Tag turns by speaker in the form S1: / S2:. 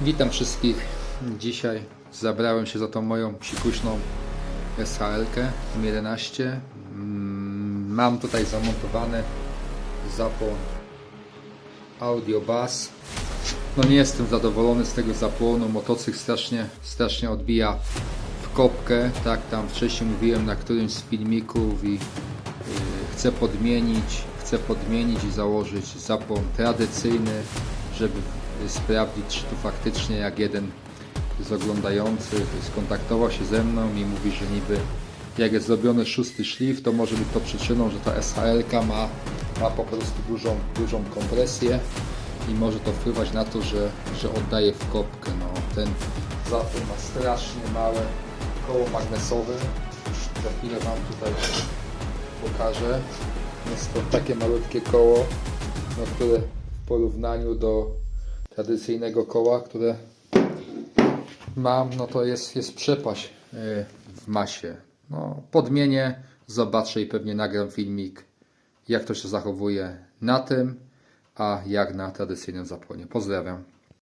S1: Witam wszystkich. Dzisiaj zabrałem się za tą moją psikuśną SHL-kę M11. Mm, Mam tutaj zamontowany zapłon Audio Bass. No nie jestem zadowolony z tego zapłonu. Motocykl strasznie, strasznie odbija w kopkę. Tak tam wcześniej mówiłem na którymś z filmików i yy, chcę podmienić, chcę podmienić i założyć zapłon tradycyjny, żeby y, sprawdzić, czy tu faktycznie jak jeden z oglądających skontaktował się ze mną i mówi, że niby jak jest zrobiony szósty szlif, to może być to przyczyną, że ta SHL ma, ma po prostu dużą, dużą kompresję i może to wpływać na to, że, że oddaje w kopkę. No, ten zapłon ma strasznie małe koło magnesowe. Za chwilę Wam tutaj pokażę. Jest to takie malutkie koło, no, które w porównaniu do tradycyjnego koła, które mam, no to jest, jest przepaść y, w masie. No, podmienię, zobaczę i pewnie nagram filmik, jak to się zachowuje na tym, a jak na tradycyjnym zapłonie. Pozdrawiam.